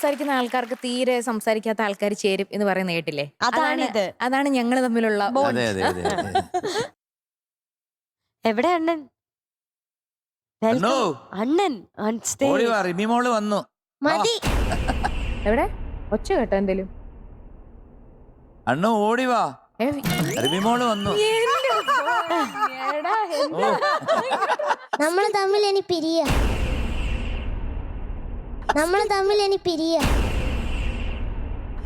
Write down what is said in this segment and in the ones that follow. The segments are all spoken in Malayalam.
സംസാരിക്കുന്ന ആൾക്കാർക്ക് തീരെ സംസാരിക്കാത്ത ആൾക്കാർ ചേരും എന്ന് പറയുന്ന കേട്ടില്ലേ? അതാണ് അതാണ് ഞങ്ങൾ തമ്മിലുള്ള അതെ അതെ. എവിടെ അണ്ണൻ? അണ്ണോ, അണ്ണൻ on stage. ഓടി വാ റിമി മോൾ വന്നു. മതി. എവിടെ? ഒച്ച കേട്ടോ എന്തേലും. അണ്ണു ഓടി വാ. ഏ, റിമി മോൾ വന്നു. എന്റെ എടാ, ഓ. നമ്മൾ തമ്മിൽ ഇനി പിരിയ. നമ്മൾ തമ്മിൽ ഇനി പിരിയ.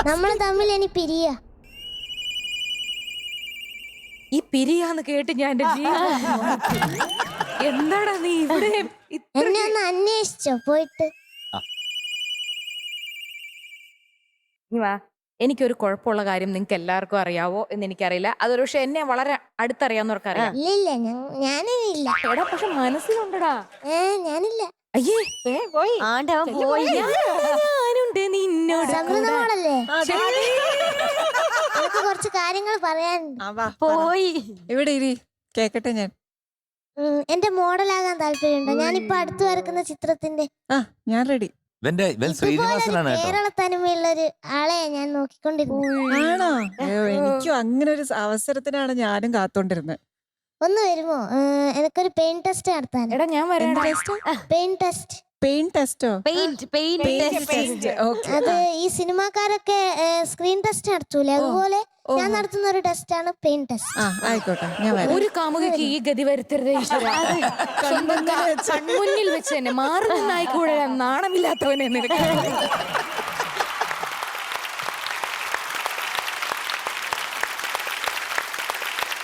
നമ്മൾ തമ്മിൽ ഇനി പിരിയ. ഈ പിരിയാന്ന് കേട്ട് ഞാൻ എന്റെ ജീവിതം എന്താടാ നീ ഇവിടെ ഇത്ര- എന്നെ ഒന്ന് അന്വേഷിച്ചോ പോയിട്ട്. നീ വാ എനിക്കൊരു കുഴപ്പമുള്ള കാര്യം നിങ്ങൾക്ക് എല്ലാവർക്കും അറിയാവോ എന്ന് എനിക്കറിയില്ല. അതൊരു പക്ഷെ എന്നെ വളരെ അടുത്തറിയാവുന്നവർക്ക് അറിയാം ഇല്ല ഇല്ല ഞ- ഞാനില്ല എടാ പക്ഷെ മനസ്സിലുണ്ടടാ. ഏ ഞാനില്ല. അയ്യേ പോയി. ആണ്ടവൻ പോയി. ഞാനുണ്ട് നിന്നോട്. എനിക്ക് കുറച്ച് കാര്യങ്ങൾ പറയാനുണ്ട് ആ, വാ, പറ. പോയി ഇവിടെ ഇരി? കേക്കട്ടെ ഞാൻ. എന്റെ മോഡലാകാൻ താല്പര്യമുണ്ടോ? ഞാനിപ്പോ അടുത്ത് വരക്കുന്ന ചിത്രത്തിന്റെ ആ ഞാൻ റെഡി ഇവന്റെ ഇവൻ ശ്രീനിവാസനാണ് കേരള തനിമയുള്ള ഒരു ആളെ ഞാൻ നോക്കിക്കൊണ്ടിരുന്നു. ആണോ? എനിക്കും അങ്ങനെ ഒരു അവസരത്തിനാണ് ഞാനും കാത്തോണ്ടിരുന്നത് ഒന്ന് വരുമോ? എനിക്കൊരു പെയിൻ ടെസ്റ്റ് നടത്താൻ. എടാ ഞാൻ വരാം. പെയിൻ ടെസ്റ്റ് പെയിൻ ടെസ്റ്റോ പെയിന്റ് പെയിന്റ് ടെസ്റ്റ് ഓക്കെ അത് ഈ സിനിമാക്കാരൊക്കെ സ്ക്രീൻ ടെസ്റ്റ് നടത്തൂലേ? അതുപോലെ ഞാൻ നടത്തുന്ന ഒരു ടെസ്റ്റ് ആണ് പെയിൻ ടെസ്റ്റ് ആയിക്കോട്ടെ. ഞാൻ വരാം. ഒരു കാമുകക്ക് ഈ ഗതി വരുത്തരുത് കൺമുന്നിൽ വെച്ച് തന്നെ മാറുന്ന നായിക്കൂടെ നാണമില്ലാത്തവനെ നിനക്ക്.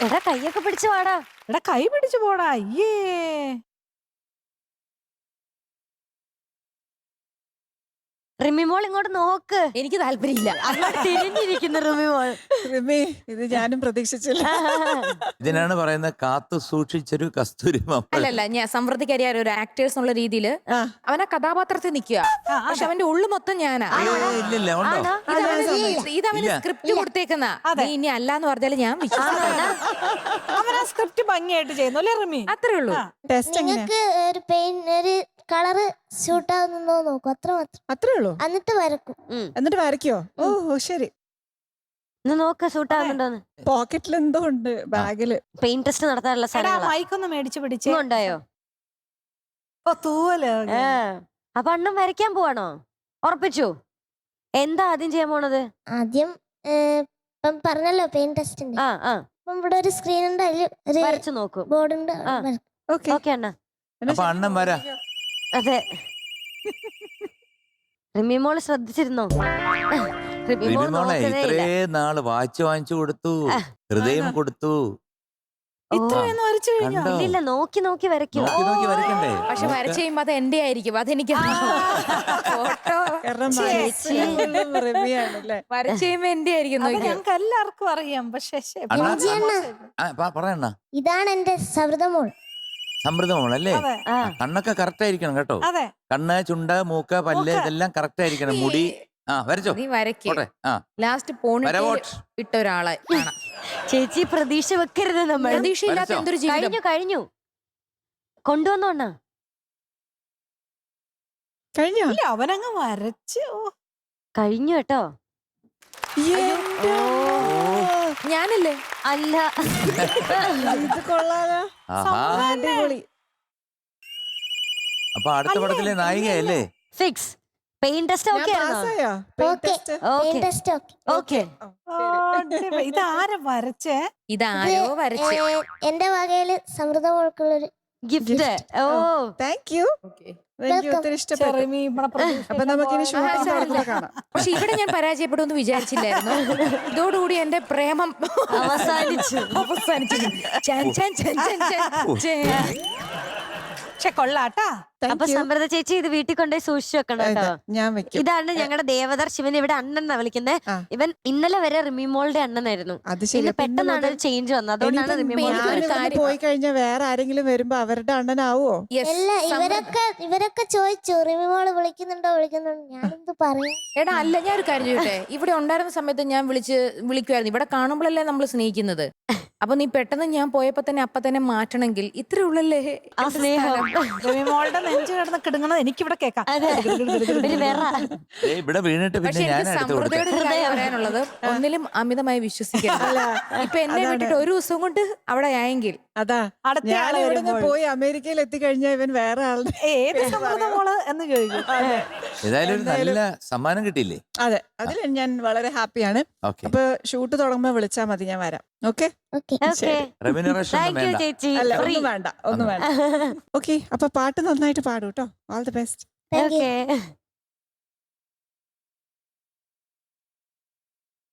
എടാ കൈയൊക്കെ പിടിച്ചു വാടാ. എടാ കൈ പിടിച്ചു പോടാ. അയ്യേ. റിമിമോൾ ഇങ്ങോട്ട് നോക്ക്. എനിക്ക് താല്പര്യമില്ല. അങ്ങോട്ട് തിരിഞ്ഞിരിക്കുന്ന റിമിമോൾ റിമി ഇത് ഞാനും പ്രതീക്ഷിച്ചില്ല. ഇതിനാണ് പറയുന്ന കാത്തു സൂക്ഷിച്ചൊരു കസ്തൂരി അല്ലല്ല ഞാൻ സമൃദ്ധിക്ക് അറിയാം ഒരു ആക്ടേഴ്സ് എന്നുള്ള രീതിയിൽ അവൻ ആ കഥാപാത്രത്തിൽ നിൽക്കുക. പക്ഷെ അവന്റെ ഉള്ളു മൊത്തം ഞാനാ. ഇല്ലില്ല ഉണ്ടോ? ആണോ? ഇതവന് ഇതവന് ഇല്ല. സ്ക്രിപ്റ്റ് കൊടുത്തേക്കുന്ന. നീ ഇനി അല്ലാന്ന് പറഞ്ഞാൽ ഞാൻ വിശ്വസിക്കില്ല. അവൻ ആ സ്ക്രിപ്റ്റ് ഭംഗിയായിട്ട് ചെയ്യുന്നു അല്ലേ റിമി? അത്രേ ഉള്ളൂ. ടെസ്റ്റ് എങ്ങനെ നിങ്ങൾക്ക് ഒരു പെയിൻ ഒരു കളറ് ഷൂട്ട് ആവുന്നോ നോക്കും. അത്ര മാത്രം. അത്രേ ഉള്ളൂ? എന്നിട്ട് വരക്കും. എന്നിട്ട് വരയ്ക്കോ? ഓ ഓ, ശരി. നോക്ക് സൂട്ട് ആവുന്നുണ്ടോന്ന് പോക്കറ്റിൽ എന്തോ ഉണ്ട് ബാഗിൽ. പെയിന്റ് ടെസ്റ്റ് നടത്താനുള്ള എടാ സ്ഥലങ്ങളാ മൈക്കൊന്ന് മേടിച്ച് പിടിച്ചേ. ഉണ്ടായോ ഓ തൂവൽ ഏ. അപ്പൊ അണ്ണൻ വരയ്ക്കാൻ പോവാണോ? ഉറപ്പിച്ചു. എന്താ ആദ്യം ചെയ്യാൻ പോണത്? ആദ്യം ഏ, ഇപ്പം പറഞ്ഞല്ലോ ടെസ്റ്റ് ഉണ്ട് ആ ആ. അപ്പം ഇവിടെ ഒരു സ്ക്രീൻ ഉണ്ട് അതിൽ ഒരു വരച്ചു നോക്കും. ബോർഡ് ഉണ്ട് ആ. വരക്കും. ഓക്കെ. ഓക്കെ അണ്ണ. അപ്പൊ അണ്ണൻ വരാ. അതെ. റിമിമോൾ ശ്രദ്ധിച്ചിരുന്നോ? റിമി നോക്കുന്നേ ഇല്ല. ഇത്രേ നാൾ വാച്ച് വാങ്ങിച്ചു കൊടുത്തു ഹൃദയം കൊടുത്തു. ഓ, ഇത്രയൊന്നും വരച്ചു കഴിഞ്ഞോ? കണ്ടോ? ഇല്ലില്ല നോക്കി നോക്കി വരയ്ക്കും. നോക്കി നോക്കി വരയ്ക്കണ്ടേ? പക്ഷെ നോക്ക. വരച്ച് കഴിയുമ്പോ അത് എന്റെ ആയിരിക്കും അതെനിക്ക് ഫോട്ടോ കാരണം ചേച്ചി. മനസ്സിലും റിമിയാണല്ലേ? വരച്ച് കഴിയുമ്പോ എന്റെ ആയിരിക്കും അത് നോക്കിയോ. ഞങ്ങൾക്ക് എല്ലാവർക്കും അറിയാം പക്ഷെ ശ്ശെ, അണ്ണാ. എംജി അണ്ണ ആ, പ- പറയണ്ണ ഇതാണ് എന്റെ സൗഹൃദ മോൾ അല്ലേ അതെ. ആ. കണ്ണൊക്കെ കറക്റ്റ് ആയിരിക്കണം കേട്ടോ. അതെ. കണ്ണ് ചുണ്ട് മൂക്ക് പല്ല് മൂക്ക്. ഇതെല്ലാം കറക്റ്റ് ആയിരിക്കണം. മുടി. ആ വരച്ചോ? നീ വരയ്ക്ക്. പോട്ടെ. ആ. ലാസ്റ്റ് പോണി വരവോട്ട്. ഇട്ട ഒരാളെ കാണാം. ചേച്ചി പ്രതീക്ഷ വെക്കരുത് നമ്മൾ. പ്രതീക്ഷയില്ലാത്ത വരച്ചോ? എന്തൊരു ജീവിതം? കഴിഞ്ഞു കഴിഞ്ഞു. കൊണ്ടുവന്നോണ്ണ കഴിഞ്ഞോ? ഇല്ല അവനങ്ങ് വരച്ച്. ഓ. കഴിഞ്ഞു കേട്ടോ. എന്റെ ഞാനല്ലേ? അല്ല. ഇത് കൊള്ളാലോ. ആഹാ അടിപൊളി. അപ്പൊ അടുത്ത? പടത്തിലെ നായികയല്ലേ fix. Pain test okay okay. ഇതാരാ വരച്ചേ? ഇതാരോ വരച്ച്. എന്റെ വകയിൽ സമൃദ്ധ മോൾക്കുള്ളൊരു ഗിഫ്റ്റ് ഓ. താങ്ക് യു എനിക്ക്. ഒത്തിരി ഇഷ്ടപ്പെട്ടു അപ്പൊ നമുക്കിനി ഷൂട്ടിംഗ്. കാണാം പക്ഷെ ഇവിടെ ഞാൻ പരാജയപ്പെടുമെന്ന് വിചാരിച്ചില്ലായിരുന്നു ഇതോടുകൂടി എന്റെ പ്രേമം അവസാനിച്ചു. അവസാനിച്ചു ചാൻ, ചാൻ, ചാൻ, ചാൻ, ചാൻ, ചാൻ. പക്ഷെ കൊള്ളാട്ടാ. അപ്പൊ സമൃദ്ധ ചേച്ചി ഇത് വീട്ടിൽ കൊണ്ടുപോയി സൂക്ഷിച്ചു വെക്കണം കേട്ടോ. ഞാൻ വെക്കും. ഇതാണ് ഞങ്ങളുടെ ദേവദർ ശിവൻ ഇവിടെ അണ്ണൻ എന്നാ വിളിക്കുന്നത് ഇവൻ ഇന്നലെ വരെ റിമിമോളുടെ അണ്ണനായിരുന്നു. ശരി. ഇന്ന് അപ്പൊ പെട്ടെന്നാണ് ഒരു ചേഞ്ച് വന്നത്. അതുകൊണ്ടാണ് റിമിമോൾ പോയി കഴിഞ്ഞാൽ വേറെ ആരെങ്കിലും വരുമ്പോ അവരുടെ അണ്ണനാവോ ഇവരൊക്കെ ഇവരൊക്കെ ചോദിച്ചു റിമി മോൾ വിളിക്കുന്നുണ്ടോ വിളിക്കുന്നുണ്ടോ? ഞാനെന്ത് പറയാ? എടാ അല്ല ഞാൻ ഒരു കാര്യം ഇവിടെ ഉണ്ടായിരുന്ന സമയത്ത് ഞാൻ വിളിച്ച് വിളിക്കുമായിരുന്നു ഇവിടെ കാണുമ്പോഴല്ലേ നമ്മൾ സ്നേഹിക്കുന്നത്? അപ്പൊ നീ പെട്ടെന്ന് ഞാൻ പോയപ്പോ തന്നെ അപ്പൊ തന്നെ മാറ്റണമെങ്കിൽ ഇത്ര ഉള്ളല്ലേ? ആ സ്നേഹം? രവിമോളുടെ നെഞ്ച് കിടന്ന് കിടങ്ങണത് എനിക്കിവിടെ കേക്കാം അതെ. ഒരു വെറ. ഏയ് ഇവിടെ വീണിട്ട് പക്ഷെ പിന്നെ ഞാൻ എനിക്ക് എടുത്തു കൊടുത്തേ സമൃദ്ധയോട് ഒരു കാര്യം പറയാനുള്ളത്. ഒന്നിലും അമിതമായി വിശ്വസിക്കരുത്. ഇപ്പൊ എന്നെ വിട്ടിട്ട് ഒരു ദിവസം കൊണ്ട് അവിടെ ആയെങ്കിൽ അതാ അടുത്ത ഞാൻ ആൾ ഇവിടുന്ന് വരുമ്പോൾ. പോയി അമേരിക്കയിൽ എത്തിക്കഴിഞ്ഞാൽ ഇവൻ വേറെ ആളുടെ ഏത് മോൾ എന്ന് ചോദിക്കും. ഏതായാലും ഒരു എന്തായാലും- നല്ല സമ്മാനം കിട്ടിയില്ലേ? അതെ അതിൽ ഞാൻ വളരെ ഹാപ്പിയാണ്. ഓക്കെ. അപ്പൊ ഷൂട്ട് തുടങ്ങുമ്പോ വിളിച്ചാൽ മതി ഞാൻ വരാം. Okay? Okay. Okay. Remuneration thank you വേണ്ട. ചേച്ചി. അല്ല ഫ്രീ ഒന്നും വേണ്ട ഒന്നും വേണ്ട. ഓക്കെ അപ്പൊ പാട്ട് നന്നായിട്ട് പാടും കേട്ടോ all the best thank you okay.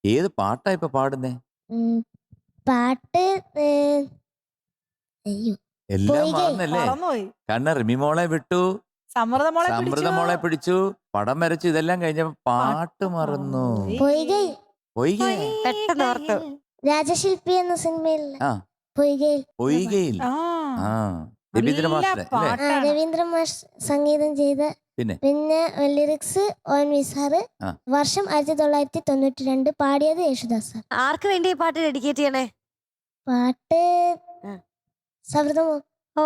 ഏത് പാട്ടാ ഇപ്പൊ പാടുന്നേ? പാട്ട് അയ്യോ. എല്ലാം. മറന്നല്ലേ? മറന്നുപോയി. കാരണം റിമിമോളെ വിട്ടു. സമൃദ്ധ മോളെ സമൃദ്ധ പിടിച്ചു. മോളെ പിടിച്ചു. പടം വരച്ചു. ഇതെല്ലാം കഴിഞ്ഞ പാട്ട് മറന്നു. പോയി. പൊയ്കെ പെട്ടെന്ന് ഓർത്തു. രാജശില്പി എന്ന സിനിമയിൽ ആ. പൊയ്കയിൽ പൊയ്കയിൽ ആ, ആ. രവീന്ദ്ര നല്ല മാസ്റ്റർ അല്ലേ? ആ, പാട്ടാണ്. രവീന്ദ്ര മാഷ് സംഗീതം ചെയ്ത പിന്നെ? പിന്നെ ലിറിക്സ് ഓൻ വിസാറ് ആ. വർഷം ആയിരത്തി തൊള്ളായിരത്തി തൊണ്ണൂറ്റി രണ്ട് പാടിയത് യേശുദാസ് ആർക്ക് വേണ്ടി ഈ പാട്ട് ഡെഡിക്കേറ്റ് ചെയ്യണേ? പാട്ട് സൗഹൃദമോ? ഓ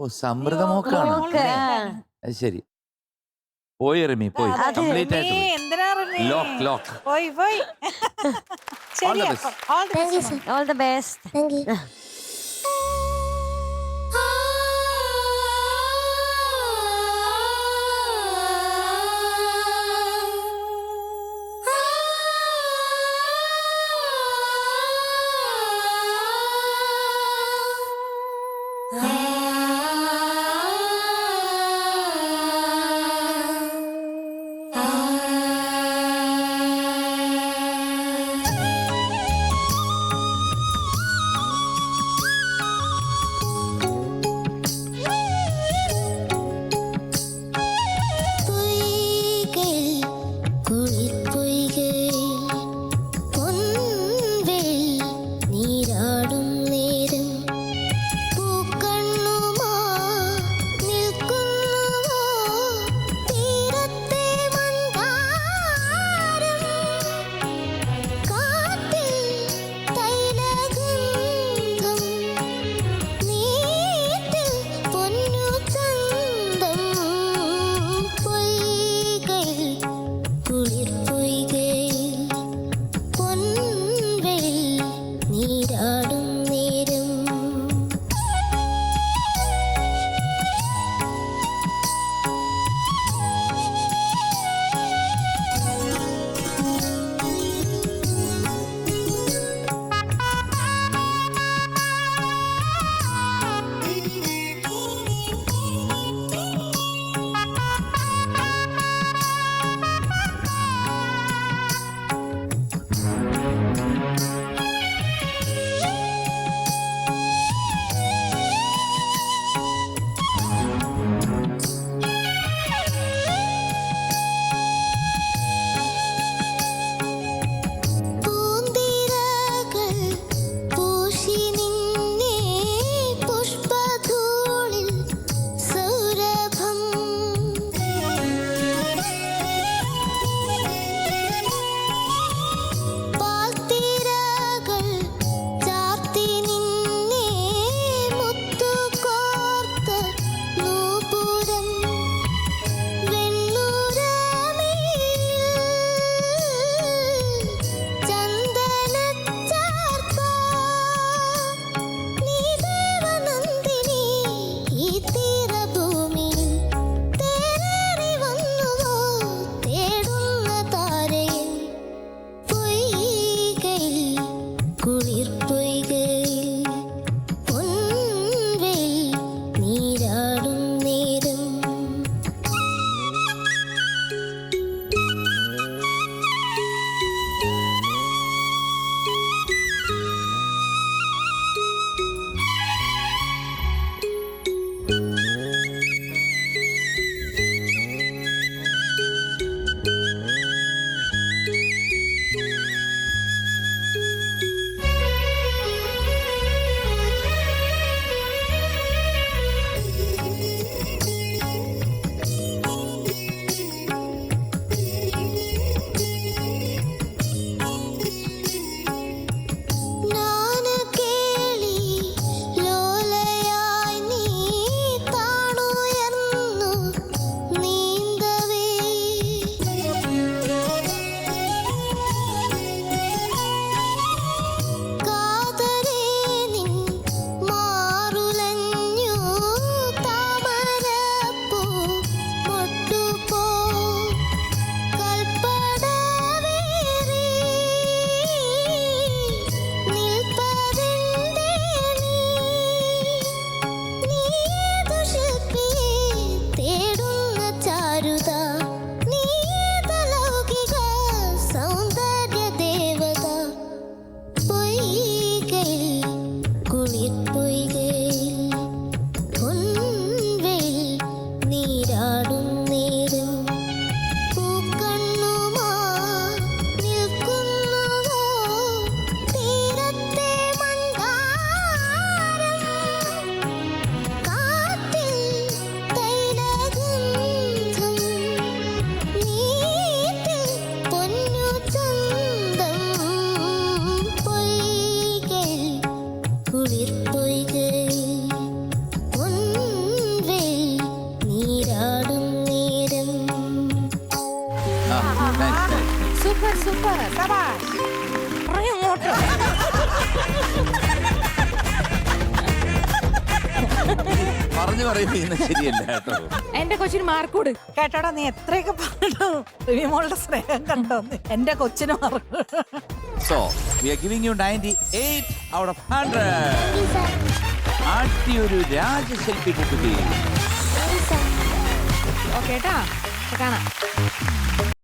ഓ സമൃദ്ധ മോക്കാണ് അത് ശരി. പോയി റമി പോയി. അതെ. കംപ്ലീറ്റ് ആയിട്ട് റിമി, പോയി. എന്തിനാ റിമി? ലോക്ക് ലോക്ക് പോയി പോയി. ശരി the അപ്പം. All the best, all the best thank you പറഞ്ഞു ശരിയല്ല കേട്ടോ. എന്റെ കൊച്ചിന് മാർക്ക് കൊടു കേട്ടോടാ നീ എത്രയൊക്കെ പറഞ്ഞു റിമിമോളുടെ സ്നേഹം കണ്ടോ നീ? എന്റെ കൊച്ചിന് mark so we are giving you 98 out of 100 sir. ആട്ടി ഒരു രാജശില്പി കുട്ടി. Thank you, ഓക്കെ കേട്ടാ കാണാം.